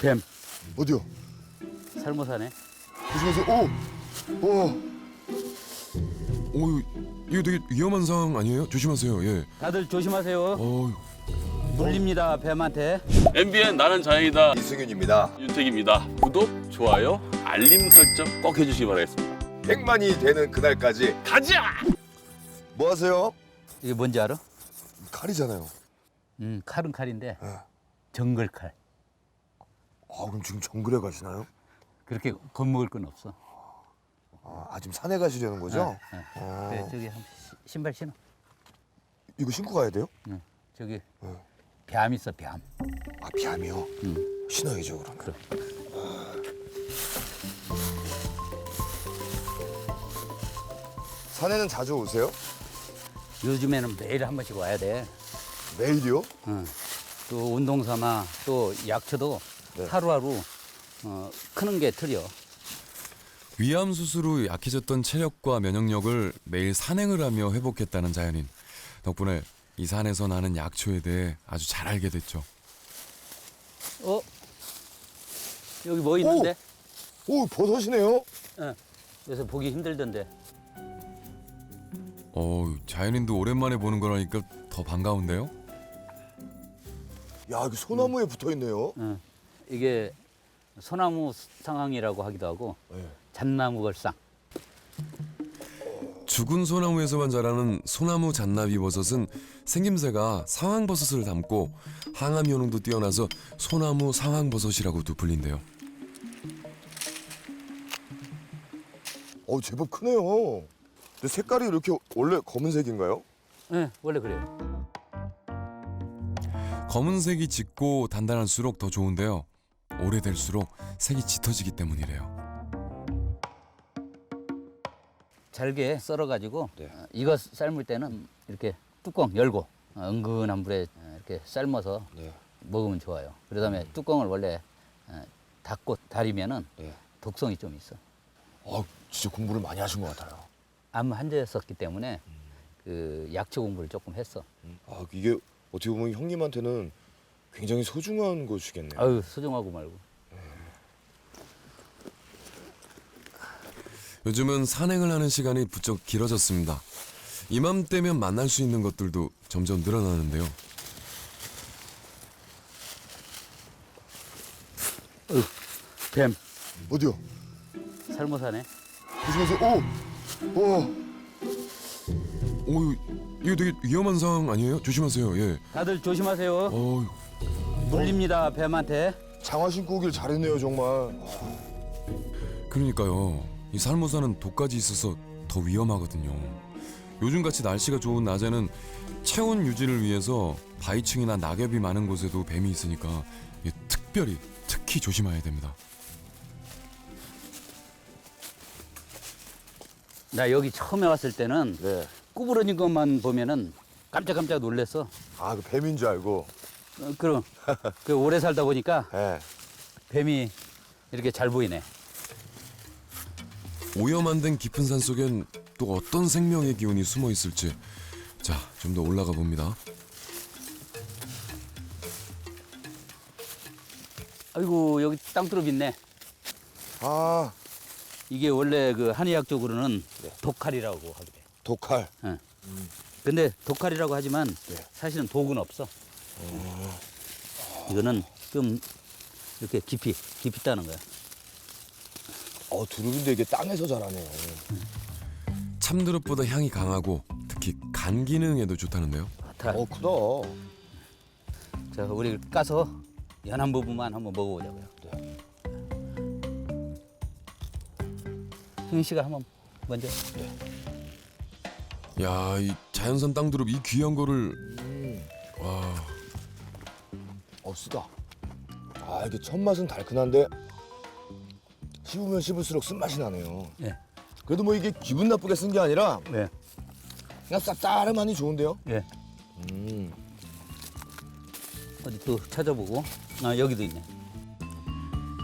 뱀 어디요? 살모사네. 조심하세요. 오, 오. 오, 이거 되게 위험한 상황 아니에요? 조심하세요. 예. 다들 조심하세요. 어, 물립니다 뱀한테. MBN 나는 자연이다 이승윤입니다. 윤택입니다. 구독, 좋아요, 알림 설정 꼭 해주시기 바라겠습니다. 100만이 되는 그날까지 가자! 뭐 하세요? 이게 뭔지 알아? 칼이잖아요. 음 칼은 칼인데 네. 정글 칼. 아, 그럼 지금 정글에 가시나요? 그렇게 겁먹을 건 없어. 아, 아, 지금 산에 가시려는 거죠? 네, 네. 어. 그래, 저기 한 시- 신발 신어. 이거 신고 가야 돼요? 응. 저기 네. 뱀 있어 뱀. 아, 비암이요? 응. 신어야죠, 그럼. 그래. 산에는 자주 오세요? 요즘에는 매일 한 번씩 와야 돼. 매일이요? 응. 또 운동 삼아 또 약초도 네. 하루하루 어, 크는 게 틀려. 위암 수술 후 약해졌던 체력과 면역력을 매일 산행을 하며 회복했다는 자연인. 덕분에 이 산에서 나는 약초에 대해 아주 잘 알게 됐죠. 어? 여기 뭐 있는데? 오, 버섯이네요? 응. 요새 보기 힘들던데. 어, 자연인도 오랜만에 보는 거라니까 더 반가운데요. 야, 이거 소나무에 붙어 있네요. 응. 이게 소나무 상황이라고 하기도 하고 네. 잣나무 걸상. 죽은 소나무에서만 자라는 소나무 잔나비 버섯은 생김새가 상황버섯을 닮고 항암 효능도 뛰어나서 소나무 상황버섯이라고도 불린대요. 어, 제법 크네요. 근데 색깔이 이렇게 원래 검은색인가요? 네, 원래 그래요. 검은색이 짙고 단단할수록 더 좋은데요. 오래될수록 색이 짙어지기 때문이래요. 잘게 썰어가지고 네. 어, 이거 삶을 때는 이렇게 뚜껑 열고 어, 은근한 불에 어, 이렇게 삶아서 네. 먹으면 좋아요. 그다음에 뚜껑을 원래 어, 닫고 다리면은 네. 독성이 좀 있어. 아, 진짜 공부를 많이 하신 것 같아요. 암 환자였었기 때문에 그 약초 공부를 조금 했어. 아, 이게 어떻게 보면 형님한테는 굉장히 소중한 것이겠네요. 아유 소중하고 말고. 요즘은 산행을 하는 시간이 부쩍 길어졌습니다. 이맘때면 만날 수 있는 것들도 점점 늘어나는데요. 뱀 어디요? 살모 사네. 조심하세요. 오, 오. 오, 이거 되게 위험한 상황 아니에요? 조심하세요. 예. 다들 조심하세요. 어, 물립니다 뱀한테. 장화 신고 오길 잘했네요, 정말. 그러니까요. 이 살모사는 독까지 있어서 더 위험하거든요. 요즘같이 날씨가 좋은 낮에는 체온 유지를 위해서 바위층이나 낙엽이 많은 곳에도 뱀이 있으니까 예, 특별히 특히 조심해야 됩니다. 나 여기 처음에 왔을 때는 네. 구부러진 것만 보면은 깜짝깜짝 놀랐어. 아, 그 뱀인 줄 알고. 어, 그럼 그 오래 살다 보니까 네. 뱀이 이렇게 잘 보이네. 오염 된 깊은 산 속엔 또 어떤 생명의 기운이 숨어 있을지 자, 좀 더 올라가 봅니다. 아이고 여기 땅두릅 있네. 아, 이게 원래 그 한의학적으로는 네. 독칼이라고 돼. 독칼. 근데 독칼이라고 하지만 네. 사실은 독은 없어. 이거는 좀 이렇게 깊이 깊이 따는 거야. 어, 두릅인데 이게 땅에서 자라네요. 참드럽보다 향이 강하고 특히 간 기능에도 좋다는데요. 다. 어, 크다. 자 우리 까서 연한 부분만 한번 먹어보자고요. 네. 승희 씨가 한번 먼저. 야, 이 자연산 땅두릅 이 귀한 거를 어, 쓰다. 아, 이게 첫 맛은 달큰한데 씹으면 씹을수록 쓴맛이 나네요. 예. 그래도 뭐 이게 기분 나쁘게 쓴 게 아니라 예. 그냥 쌉싸름하니 좋은데요? 예. 음. 어디 또 찾아보고. 아 여기도 있네.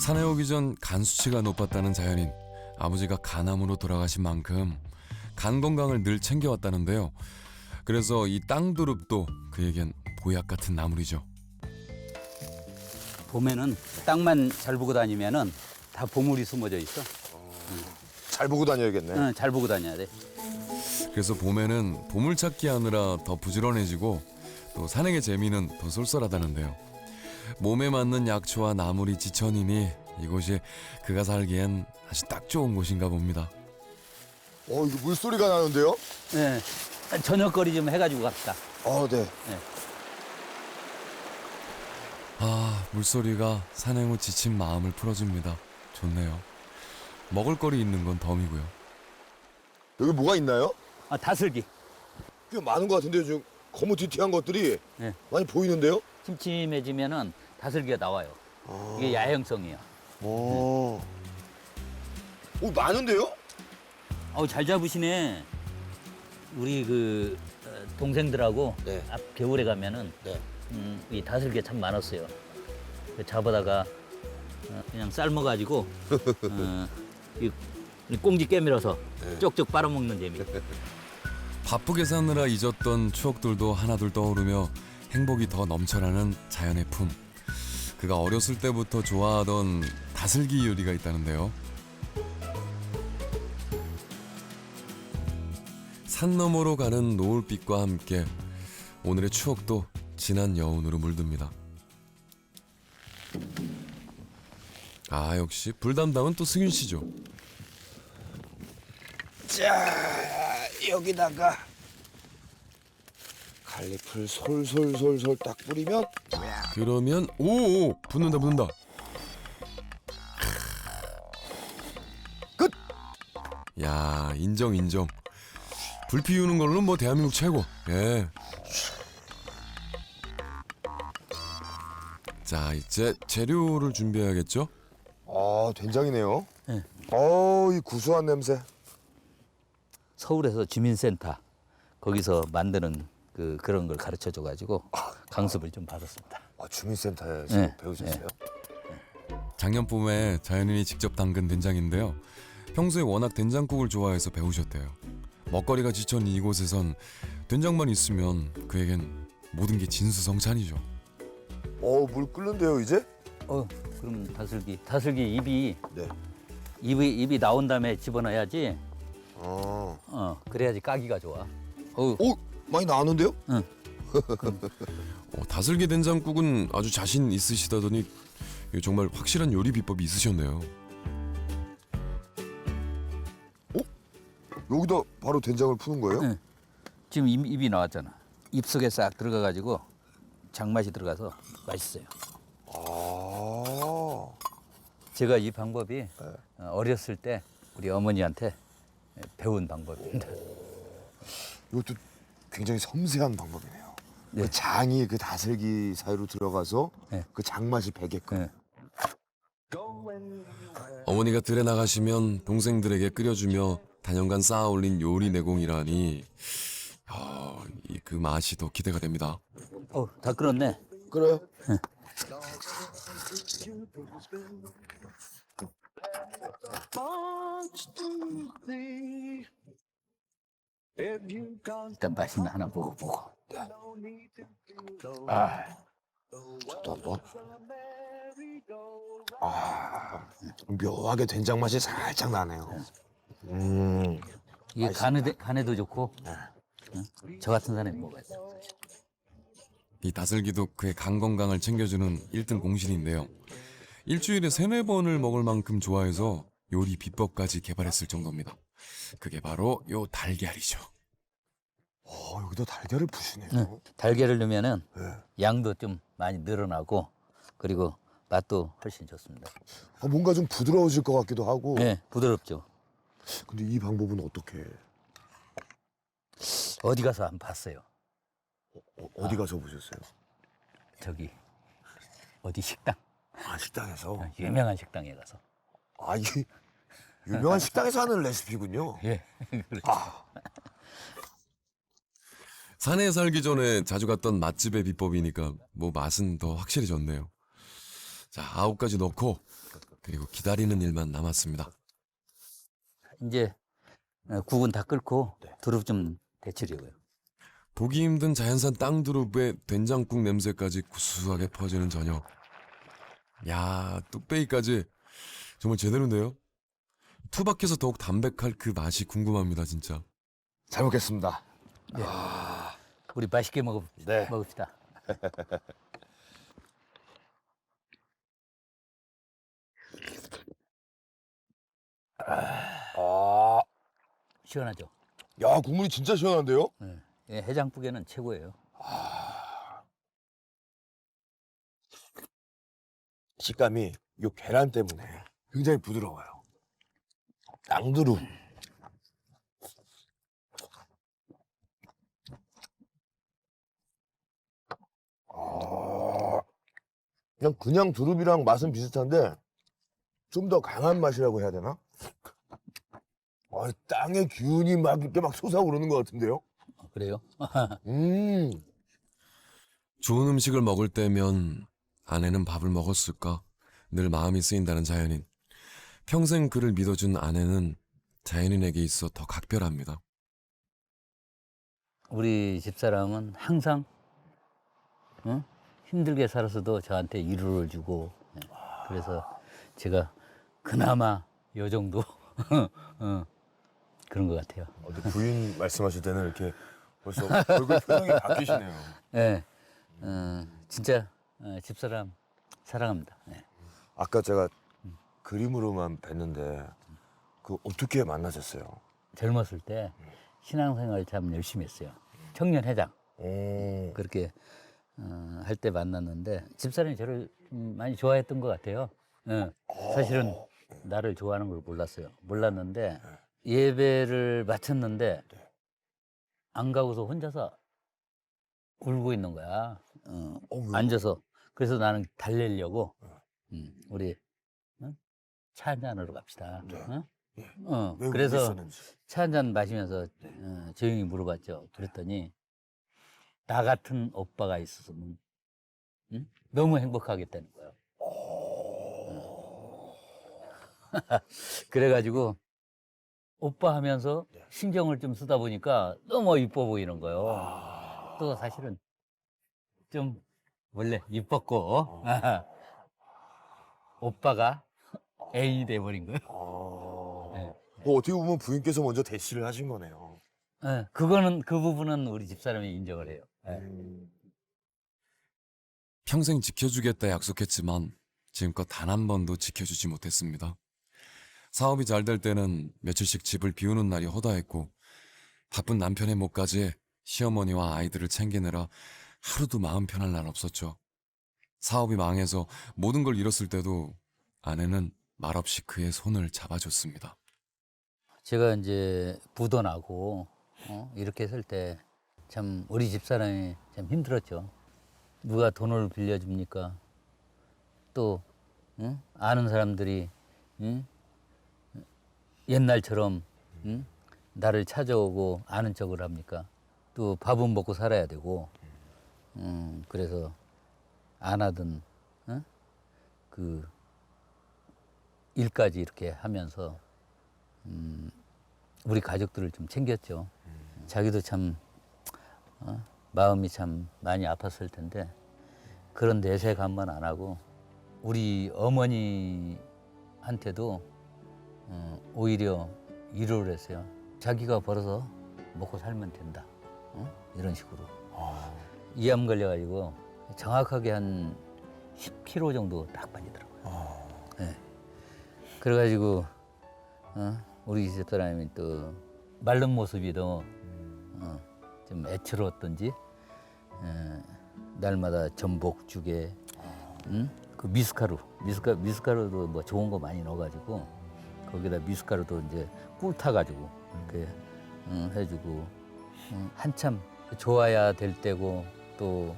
산에 오기 전 간 수치가 높았다는 자연인 아버지가 간암으로 돌아가신 만큼 간 건강을 늘 챙겨왔다는데요. 그래서 이 땅두릅도 그에겐 보약 같은 나물이죠. 봄에는 땅만 잘 보고 다니면은 다 보물이 숨어져 있어. 잘 보고 다녀야겠네. 응, 잘 보고 다녀야 돼. 그래서 봄에는 보물 찾기 하느라 더 부지런해지고 또 산행의 재미는 더 쏠쏠하다는데요. 몸에 맞는 약초와 나물이 지천이니 이곳이 그가 살기엔 아주 딱 좋은 곳인가 봅니다. 어, 이거 물소리가 나는데요? 네. 저녁거리 좀 해가지고 갑시다. 아, 네. 아 물소리가 산행 후 지친 마음을 풀어줍니다. 좋네요. 먹을거리 있는 건 덤이고요. 여기 뭐가 있나요? 아, 다슬기. 꽤 많은 것 같은데요. 지금 거무튀튀한 것들이 네. 많이 보이는데요? 침침해지면은 다슬기가 나와요. 이게 야행성이에요. 오. 오, 많은데요? 어우, 잘 잡으시네. 우리 그 어, 동생들하고 네. 앞 겨울에 가면은 네. 음, 이 다슬기가 참 많았어요. 그 잡아다가 어, 그냥 삶아가지고 어, 이, 이 꽁지 깨밀어서 쪽쪽 빨아먹는 재미. 바쁘게 사느라 잊었던 추억들도 하나둘 떠오르며 행복이 더 넘쳐나는 자연의 품. 그가 어렸을 때부터 좋아하던 다슬기 요리가 있다는데요. 산 너머로 가는 노을빛과 함께 오늘의 추억도 진한 여운으로 물듭니다. 아 역시 불담당은 또 승윤 씨죠. 자, 여기다가 갈리풀 솔솔솔솔 딱 뿌리면 그러면 오 오 붙는다 붙는다. 끝! 야 인정 인정. 불 피우는 걸로 뭐 대한민국 최고. 예. 자 이제 재료를 준비해야겠죠? 아, 된장이네요. 네. 어우, 이 구수한 냄새. 서울에서 주민센터 거기서 만드는 그 그런 걸 가르쳐 줘가지고 강습을 좀 받았습니다. 아, 주민센터에서 네, 배우셨어요? 작년 봄에 자연인이 직접 담근 된장인데요. 평소에 워낙 된장국을 좋아해서 배우셨대요. 먹거리가 지천 이곳에선 된장만 있으면 그에겐 모든 게 진수성찬이죠. 어, 물 끓는데요, 이제? 어, 그럼 다슬기, 다슬기 입이 네. 입이 입이 나온 다음에 집어넣어야지. 어. 어, 그래야지 까기가 좋아. 어, 오, 많이 나왔는데요? 어, 다슬기 된장국은 아주 자신 있으시다더니 이거 정말 확실한 요리 비법이 있으셨네요. 여기다 바로 된장을 푸는 거예요? 네. 지금 입, 입이 나왔잖아. 입 속에 싹 들어가 가지고 장맛이 들어가서 맛있어요. 아. 제가 이 방법이 어, 어렸을 때 우리 어머니한테 배운 방법입니다. 이것도 굉장히 섬세한 방법이네요. 네. 그 장이 그 다슬기 사이로 들어가서 네. 그 장맛이 배게끔. 네. 어머니가 들에 나가시면 동생들에게 끓여주며 단연간 쌓아올린 요리 내공이라니 아, 이그 맛이 더 기대가 됩니다. 어, 다 끓었네. 그래요? 일단 맛있나 하나 보고 보고. 아. 저도 한번. 아. 묘하게 된장 맛이 살짝 나네요. 음. 이게 간에, 간에도 좋고 응? 저 같은 사람이 먹어야 돼. 이 다슬기도 그의 간 건강을 챙겨주는 1등 공신인데요. 일주일에 세네 번을 먹을 만큼 좋아해서 요리 비법까지 개발했을 정도입니다. 그게 바로 요 달걀이죠. 어, 여기다 달걀을 푸시네요. 응. 달걀을 넣으면은 네. 양도 좀 많이 늘어나고 그리고 맛도 훨씬 좋습니다. 아, 뭔가 좀 부드러워질 것 같기도 하고. 네, 부드럽죠. 근데 이 방법은 어떻게? 어디 가서 안 봤어요. 어, 어디 가서 보셨어요? 저기 어디 식당 아 식당에서. 유명한 식당에 가서. 아 이게 유명한 식당에서 하는 레시피군요. 예. 아, 산에 살기 전에 자주 갔던 맛집의 비법이니까 뭐 맛은 더 확실해졌네요. 자, 아홉 가지 넣고 그리고 기다리는 일만 남았습니다. 이제 어, 국은 다 끓고 두릅 좀 데치려고요. 보기 힘든 자연산 땅두릅에 된장국 냄새까지 구수하게 퍼지는 저녁. 야 뚝배기까지 정말 제대로인데요. 투박해서 더욱 담백할 그 맛이 궁금합니다 진짜. 잘 먹겠습니다. 우리 맛있게 먹읍, 네. 먹읍시다. 아, 시원하죠? 야 국물이 진짜 시원한데요? 예. 예, 해장국에는 최고예요. 식감이 요 계란 때문에 굉장히 부드러워요. 낭두루. 아, 그냥 그냥 두릅이랑 맛은 비슷한데 좀 더 강한 맛이라고 해야 되나? 아, 땅의 기운이 막 이렇게 막 솟아오르는 것 같은데요? 어, 그래요? 음, 좋은 음식을 먹을 때면 아내는 밥을 먹었을까 늘 마음이 쓰인다는 자연인. 평생 그를 믿어준 아내는 자연인에게 있어 더 각별합니다. 우리 집사람은 항상 어? 힘들게 살아서도 저한테 위로를 주고 예. 그래서 제가 그나마 요 정도 어, 그런 것 같아요. 부인 말씀하실 때는 이렇게 벌써 얼굴 표정이 바뀌시네요. 예, 어, 진짜 어, 집사람 사랑합니다. 예. 아까 제가 그림으로만 뵀는데 그 어떻게 만나셨어요? 젊었을 때 신앙생활 참 열심히 했어요. 청년회장 오, 그렇게 어, 할 때 만났는데 집사람이 저를 좀 많이 좋아했던 것 같아요. 예, 사실은 나를 좋아하는 걸 몰랐어요. 몰랐는데 예배를 마쳤는데 안 가고서 혼자서 울고 있는 거야. 어, 어? 앉아서 그래서 나는 달래려고 음, 우리 응? 차 한잔으로 갑시다. 네. 응? 예. 어, 왜 그래서 그랬었는지. 차 한잔 마시면서 어, 조용히 물어봤죠. 그랬더니 나 같은 오빠가 있었으면 응? 너무 행복하겠다는 거예요. 그래가지고 오빠 하면서 신경을 좀 쓰다 보니까 너무 이뻐 보이는 거예요. 또 사실은 좀 원래 이뻤고 오빠가 애인이 돼버린 거예요. 아, 네. 뭐 어떻게 보면 부인께서 먼저 대시를 하신 거네요. 예, 그거는 그 부분은 우리 집사람이 인정을 해요. 예. 음, 평생 지켜주겠다 약속했지만 지금껏 단 한 번도 지켜주지 못했습니다. 사업이 잘 될 때는 며칠씩 집을 비우는 날이 허다했고 바쁜 남편의 목까지 시어머니와 아이들을 챙기느라 하루도 마음 편할 날 없었죠. 사업이 망해서 모든 걸 잃었을 때도 아내는 말없이 그의 손을 잡아줬습니다. 제가 이제 부도나고 어? 이렇게 설때참 우리 집사람이 참 힘들었죠. 누가 돈을 빌려줍니까? 또 응? 아는 사람들이 응? 옛날처럼 응? 나를 찾아오고 아는 척을 합니까? 또 밥은 먹고 살아야 되고 음, 그래서 안 하던 응? 그 일까지 이렇게 하면서 음, 우리 가족들을 좀 챙겼죠. 자기도 참 어, 마음이 참 많이 아팠을 텐데 그런 내색 한번 안 하고 우리 어머니한테도 어, 오히려 위로를 했어요. 자기가 벌어서 먹고 살면 된다. 어? 이런 식으로. 아, 이암 걸려가지고 정확하게 한 10kg 정도 딱 빠지더라고요. 아, 그래가지고 어? 우리 집사람이 또 마른 모습이 더 어, 좀 애처로웠던지 에, 날마다 전복죽에 응? 그 미숫가루 미숫가 미숫가루도 뭐 좋은 거 많이 넣어가지고 거기다 미숫가루도 이제 꿀 타가지고 이렇게 응, 해주고 응, 한참 좋아야 될 때고 또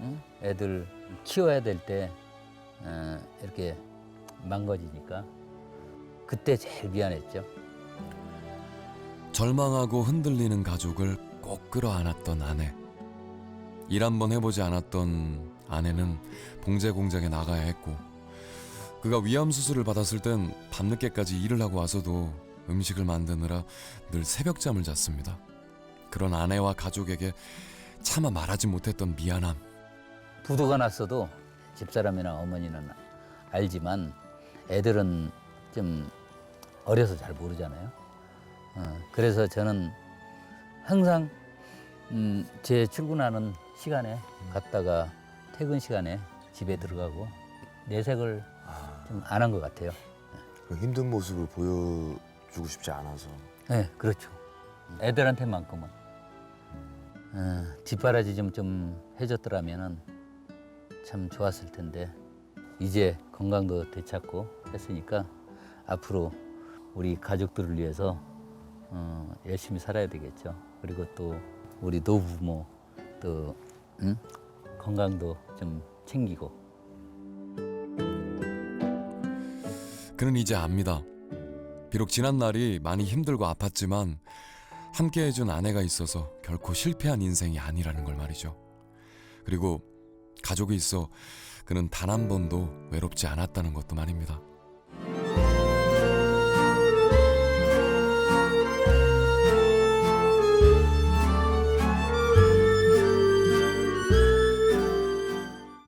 응? 애들 키워야 될 때 이렇게 망가지니까 그때 제일 미안했죠. 절망하고 흔들리는 가족을 꼭 끌어안았던 아내. 일 한번 해보지 않았던 아내는 봉제 공장에 나가야 했고, 그가 위암 수술을 받았을 땐 밤늦게까지 일을 하고 와서도 음식을 만드느라 늘 새벽잠을 잤습니다. 그런 아내와 가족에게 차마 말하지 못했던 미안함. 부도가 났어도 집사람이나 어머니는 알지만 애들은 좀 어려서 잘 모르잖아요. 어, 그래서 저는 항상 음, 제 출근하는 시간에 갔다가 퇴근 시간에 집에 들어가고 내색을 좀 안 한 것 같아요. 그 힘든 모습을 보여주고 싶지 않아서. 네, 그렇죠. 애들한테만큼은 어, 뒷바라지 좀, 좀 해줬더라면은 참 좋았을 텐데 이제 건강도 되찾고 했으니까 앞으로 우리 가족들을 위해서 어, 열심히 살아야 되겠죠. 그리고 또 우리 노부모 또 응? 건강도 좀 챙기고 그는 이제 압니다. 비록 지난 날이 많이 힘들고 아팠지만 함께 해준 아내가 있어서 결코 실패한 인생이 아니라는 걸 말이죠. 그리고 가족이 있어 그는 단 한 번도 외롭지 않았다는 것도 말입니다.